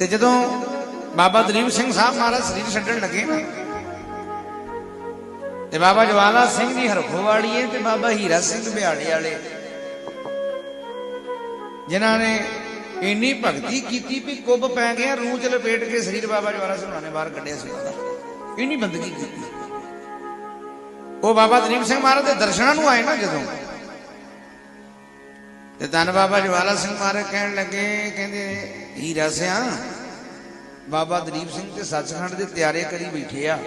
ਤੇ ਜਦੋਂ ਬਾਬਾ ਦਲੀਪ ਸਿੰਘ ਸਾਹਿਬ ਮਹਾਰਾਜ ਸਰੀਰ ਛੱਡਣ ਲੱਗੇ ਨਾ, ਤੇ ਬਾਬਾ ਜਵਾਲਾ ਸਿੰਘ ਜੀ ਹਰਖੋ ਵਾਲੀਏ ਤੇ ਬਾਬਾ ਹੀਰਾ ਸਿੰਘ ਬਿਹਾੜੀ ਵਾਲੇ। ਜਿਨ੍ਹਾਂ ਨੇ ਇੰਨੀ ਭਗਤੀ ਕੀਤੀ ਵੀ ਕੁੱਬ ਪੈ ਗਿਆ, ਰੂਹ ਚ ਲਪੇਟ ਕੇ ਸਰੀਰ ਬਾਬਾ ਜਵਾਲਾ ਸਿੰਘ ਨੇ ਬਾਹਰ ਕੱਢਿਆ ਸੀ। ਉਹਦਾ ਇੰਨੀ ਬੰਦਗੀ ਕੀਤੀ। ਉਹ ਬਾਬਾ ਦਲੀਪ ਸਿੰਘ ਮਹਾਰਾਜ ਦੇ ਦਰਸ਼ਨਾਂ ਨੂੰ ਆਏ ਨਾ ਜਦੋਂ ਤੇ ਧੰਨ ਬਾਬਾ ਜਵਾਲਾ ਸਿੰਘ ਮਹਾਰਾਜ ਕਹਿਣ ਲੱਗੇ, ਕਹਿੰਦੇ, ਹੀਰਾ ਸਿਆ, ਬਾਬਾ ਦਲੀਪ ਸਿੰਘ ਤੇ ਸੱਚਖੰਡ ਦੇ ਤਿਆਰੇ ਕਰੀ ਬੈਠੇ ਆ।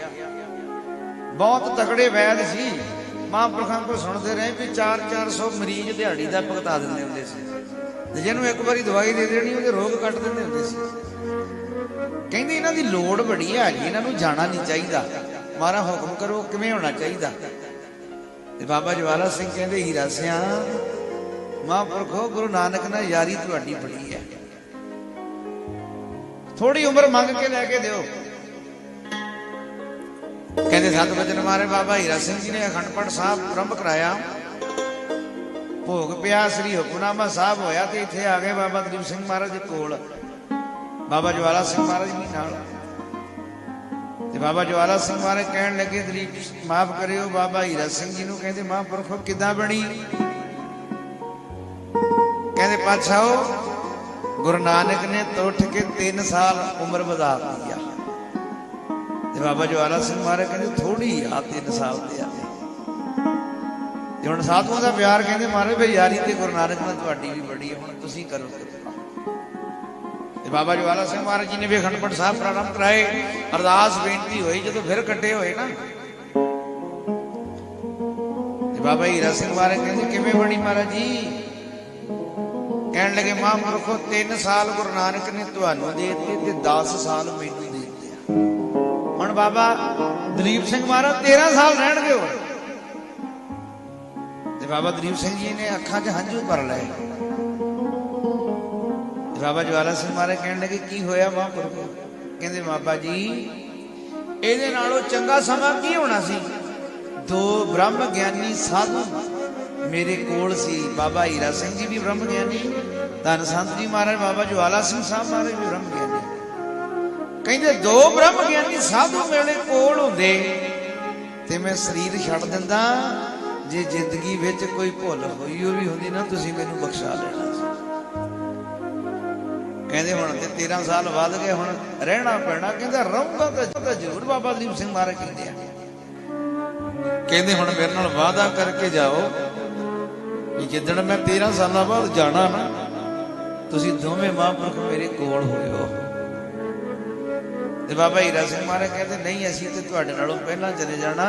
ਬਹੁਤ ਤਕੜੇ ਵੈਦ ਸੀ। ਮਹਾਂਪੁਰਖਾਂ ਕੋਲ ਸੁਣਦੇ ਰਹੇ ਵੀ 4-400 ਮਰੀਜ਼ ਦਿਹਾੜੀ ਦਾ ਭਗਤਾ ਦਿੰਦੇ ਹੁੰਦੇ ਸੀ। ਤੇ ਜਿਹਨੂੰ ਇੱਕ ਵਾਰੀ ਦਵਾਈ ਦੇ ਦੇਣੀ, ਉਹਦੇ ਰੋਗ ਕੱਟ ਦਿੰਦੇ ਹੁੰਦੇ ਸੀ। ਕਹਿੰਦੇ ਇਹਨਾਂ ਦੀ ਲੋੜ ਬੜੀ ਹੈ ਜੀ, ਇਹਨਾਂ ਨੂੰ ਜਾਣਾ ਨਹੀਂ ਚਾਹੀਦਾ। ਮਾਰਾ ਹੁਕਮ ਕਰੋ, ਕਿਵੇਂ ਹੋਣਾ ਚਾਹੀਦਾ? ਤੇ ਬਾਬਾ ਜਵਾਲਾ ਸਿੰਘ ਕਹਿੰਦੇ, ਹੀਰਾ ਸਿਆ ਮਹਾਂਪੁਰਖੋ ਗੁਰੂ ਨਾਨਕ ਨਾਲ ਯਾਰੀ ਤੁਹਾਡੀ ਬੜੀ ਹੈ। ਥੋੜੀ ਉਮਰ ਮੰਗ ਕੇ ਲੈ ਕੇ ਦਿਓ। ਕਹਿੰਦੇ, ਸਤ ਵਚਨ ਮਾਰੇ ਬਾਬਾ ਹੀਰਾ ਸਿੰਘ ਜੀ ਨੇ ਅਖੰਡ ਪਾਠ ਸਾਹਿਬ ਆਰੰਭ ਕਰਾਇਆ। ਭੋਗ ਪਿਆ ਸ੍ਰੀ ਹੁਕਮਨਾਮਾ ਸਾਹਿਬ ਹੋਇਆ ਤੇ ਇੱਥੇ ਆ ਗਏ ਬਾਬਾ ਦਲੀਪ ਸਿੰਘ ਮਹਾਰਾਜ ਦੇ ਕੋਲ। ਬਾਬਾ ਜਵਾਲਾ ਸਿੰਘ ਮਹਾਰਾਜ ਜੀ ਨਾਲ। ਤੇ ਬਾਬਾ ਜਵਾਲਾ ਸਿੰਘ ਮਹਾਰਾਜ ਕਹਿਣ ਲੱਗੇ, ਦਲੀਪ, ਮਾਫ ਕਰਿਓ ਬਾਬਾ ਹੀਰਾ ਸਿੰਘ ਜੀ ਨੂੰ। ਕਹਿੰਦੇ ਮਹਾਂਪੁਰਖੋ ਕਿੱਦਾਂ ਬਣੀ? ਕਹਿੰਦੇ ਪਾਤਸ਼ਾਹੋ ਗੁਰੂ ਨਾਨਕ ਨੇ ਤੋਂ ਉੱਠ ਕੇ 3 ਸਾਲ ਉਮਰ ਵਧਾ ਦਿੱਤੀ ਆ। ਤੇ ਬਾਬਾ ਜਵਾਲਾ ਸਿੰਘ ਮਹਾਰਾਜ ਕਹਿੰਦੇ ਥੋੜੀ ਆ 3 ਸਾਲ ਤੇ ਆ। ਤੇ ਹੁਣ ਸਾਧੂਆਂ ਦਾ ਪਿਆਰ ਕਹਿੰਦੇ, ਮਹਾਰਾਜ ਭਈ ਯਾਰੀ ਤੇ ਗੁਰੂ ਨਾਨਕ ਨਾਲ ਤੁਹਾਡੀ ਵੀ ਬੜੀ ਹੁਣ ਤੁਸੀਂ ਕਰੋ ਤੇ ਬਾਬਾ ਜਵਾਲਾ ਸਿੰਘ ਮਹਾਰਾਜ ਜੀ ਨੇ ਵੀ ਅਖੰਡ ਸਾਹਿਬ ਪ੍ਰਾਰੰਭ ਕਰਾਏ। ਅਰਦਾਸ ਬੇਨਤੀ ਹੋਈ, ਜਦੋਂ ਫਿਰ ਇਕੱਠੇ ਹੋਏ ਨਾ। ਤੇ ਬਾਬਾ ਹੀਰਾ ਸਿੰਘ ਮਹਾਰਾਜ ਕਹਿੰਦੇ, ਕਿਵੇਂ ਬਣੀ ਮਹਾਰਾਜ ਜੀ? ਕਹਿਣ ਲੱਗੇ, ਮਹਾਂਪੁਰਖੋ 3 ਸਾਲ ਗੁਰੂ ਨਾਨਕ ਨੇ ਤੁਹਾਨੂੰ ਦੇ ਦਿੱਤੇ ਤੇ 10 ਸਾਲ ਮੈਨੂੰ ਦੇ ਦਿੱਤੇ ਹੁਣ ਬਾਬਾ ਦਲੀਪ ਸਿੰਘ ਮਹਾਰਾਜ 13 ਸਾਲ ਰਹਿਣ ਦਿਓ। ਤੇ ਬਾਬਾ ਦਲੀਪ ਸਿੰਘ ਜੀ ਨੇ ਅੱਖਾਂ 'ਚ ਹੰਝੂ ਭਰ ਲਏ। ਬਾਬਾ ਜਵਾਲਾ ਸਿੰਘ ਮਹਾਰਾਜ ਕਹਿਣ ਲੱਗੇ, ਕੀ ਹੋਇਆ ਮਹਾਂਪੁਰਖੋ? ਕਹਿੰਦੇ, ਬਾਬਾ ਜੀ, ਇਹਦੇ ਨਾਲੋਂ ਚੰਗਾ ਸਮਾਂ ਕੀ ਹੋਣਾ ਸੀ? ਦੋ ਬ੍ਰਹਮ ਗਿਆਨੀ ਸਾਧੂ ਮੇਰੇ ਕੋਲ ਸੀ, ਬਾਬਾ ਹੀਰਾ ਸਿੰਘ ਜੀ ਵੀ ਬ੍ਰਹਮ ਗਿਆਨੀ ਧੰਨ ਸੰਤ ਜੀ ਮਹਾਰਾਜ, ਬਾਬਾ ਜਵਾਲਾ ਸਿੰਘ ਸਾਹਿਬ ਮਹਾਰਾਜ ਵੀ ਬ੍ਰਹਮ ਗਿਆਨੀ ਕਹਿੰਦੇ, ਦੋ ਬ੍ਰਹਮ ਗਿਆਨੀ ਸਾਧੂ ਮੇਰੇ ਕੋਲ ਹੁੰਦੇ, ਤੇ ਮੈਂ ਸਰੀਰ ਛੱਡ ਦਿੰਦਾ। ਜੇ ਜ਼ਿੰਦਗੀ ਵਿੱਚ ਕੋਈ ਭੁੱਲ ਹੋਈ ਉਹ ਵੀ ਹੁੰਦੀ ਨਾ, ਤੁਸੀਂ ਮੈਨੂੰ ਬਖਸ਼ਾ ਲੈਣਾ ਕਹਿੰਦੇ, ਹੁਣ ਤੇ 13 ਸਾਲ ਵੱਧ ਗਏ, ਹੁਣ ਰਹਿਣਾ ਪੈਣਾ। ਕਹਿੰਦਾ ਰਹੂੰਗਾ ਤਾਂ ਤਾਂ ਜ਼ਰੂਰ ਬਾਬਾ ਦੀਪ ਸਿੰਘ ਮਹਾਰਾਜ ਕਹਿੰਦੇ ਆ। ਕਹਿੰਦੇ, ਹੁਣ ਮੇਰੇ ਨਾਲ ਵਾਅਦਾ ਕਰਕੇ ਜਾਓ ਕਿ ਜਿੱਦਣ ਮੈਂ 13 ਸਾਲਾਂ ਬਾਅਦ ਜਾਣਾ ਨਾ, ਤੁਸੀਂ ਦੋਵੇਂ ਮਹਾਂਪੁਰਖ ਮੇਰੇ ਕੋਲ ਹੋਇਓ ਤੇ ਬਾਬਾ ਹੀਰਾ ਸਿੰਘ ਮਹਾਰਾਜ ਕਹਿੰਦੇ, ਨਹੀਂ, ਅਸੀਂ ਤੇ ਤੁਹਾਡੇ ਨਾਲੋਂ ਪਹਿਲਾਂ ਚਲੇ ਜਾਣਾ।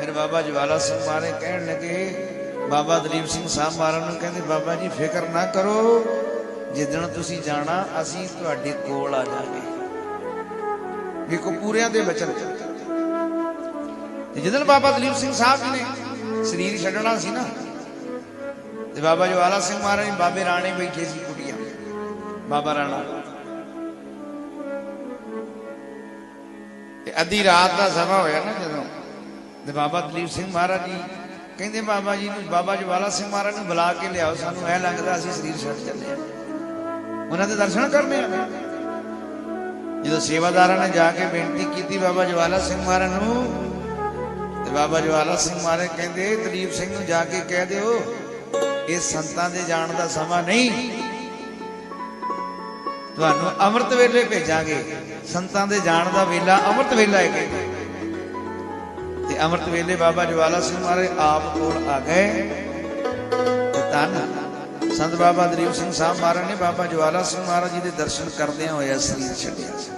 ਫਿਰ ਬਾਬਾ ਜਵਾਲਾ ਸਿੰਘ ਮਹਾਰਾਜ ਕਹਿਣ ਲੱਗੇ, ਬਾਬਾ ਦਲੀਪ ਸਿੰਘ ਸਾਹਿਬ ਮਹਾਰਾਜ ਨੂੰ ਕਹਿੰਦੇ, ਬਾਬਾ ਜੀ, ਫਿਕਰ ਨਾ ਕਰੋ। ਜਿੱਦਣ ਤੁਸੀਂ ਜਾਣਾ, ਅਸੀਂ ਤੁਹਾਡੇ ਕੋਲ ਆ ਜਾਾਂਗੇ ਵੇਖੋ ਪੂਰਿਆਂ ਦੇ ਬਚਨ ਤੇ ਜਦੋਂ ਬਾਬਾ ਦਲੀਪ ਸਿੰਘ ਸਾਹਿਬ ਜੀ ਨੇ ਸਰੀਰ ਛੱਡਣਾ ਸੀ ਨਾ ਤੇ ਬਾਬਾ ਜਵਾਲਾ ਸਿੰਘ ਮਹਾਰਾਜ ਜੀ ਬਾਬੇ ਰਾਣੇ ਬੈਠੇ ਸੀ ਕੁਟੀਆਂ ਬਾਬਾ ਰਾਣਾ ਤੇ ਅੱਧੀ ਰਾਤ ਦਾ ਸਮਾਂ ਹੋਇਆ ਨਾ ਜਦੋਂ ਤੇ ਬਾਬਾ ਦਲੀਪ ਸਿੰਘ ਮਹਾਰਾਜ ਜੀ ਕਹਿੰਦੇ ਬਾਬਾ ਜੀ ਨੂੰ ਬਾਬਾ ਜਵਾਲਾ ਸਿੰਘ ਮਹਾਰਾਜ ਨੂੰ ਬੁਲਾ ਕੇ ਲਿਆਓ ਸਾਨੂੰ ਐ ਲੱਗਦਾ ਅਸੀਂ ਸਰੀਰ ਛੱਡ ਚੱਲੇ ਆ ਉਹਨਾਂ ਦੇ ਦਰਸ਼ਨ ਕਰਨੇ ਆ ਜਦੋਂ ਸੇਵਾਦਾਰਾਂ ਨੇ ਜਾ ਕੇ ਬੇਨਤੀ ਕੀਤੀ ਬਾਬਾ ਜਵਾਲਾ ਸਿੰਘ ਮਹਾਰਾਜ ਨੂੰ ਤੇ ਬਾਬਾ ਜਵਾਲਾ ਸਿੰਘ ਮਹਾਰਾਜ ਕਹਿੰਦੇ ਦਲੀਪ ਸਿੰਘ ਨੂੰ ਜਾ ਕੇ ਕਹਿ ਦਿਓ ਇਹ ਸੰਤਾਂ ਦੇ ਜਾਣ ਦਾ ਸਮਾਂ ਨਹੀਂ। ਤੁਹਾਨੂੰ ਅੰਮ੍ਰਿਤ ਵੇਲੇ ਭੇਜਾਂਗੇ। ਸੰਤਾਂ ਦੇ ਜਾਣ ਦਾ ਵੇਲਾ ਅੰਮ੍ਰਿਤ ਵੇਲਾ ਹੈ ਕਹਿੰਦੇ ਤੇ ਅੰਮ੍ਰਿਤ ਵੇਲੇ ਬਾਬਾ ਜਵਾਲਾ ਸਿੰਘ ਮਹਾਰਾਜ ਆਪ ਕੋਲ ਆ ਗਏ। ਤੇ ਧੰਨ ਸੰਤ ਬਾਬਾ ਦਲੀਪ ਸਿੰਘ ਸਾਹਿਬ ਮਹਾਰਾਜ ਨੇ ਬਾਬਾ ਜਵਾਲਾ ਸਿੰਘ ਮਹਾਰਾਜ ਜੀ ਦੇ ਦਰਸ਼ਨ ਕਰਦਿਆਂ ਹੋਇਆ ਸਰੀਰ ਛੱਡਿਆ। ਸੀ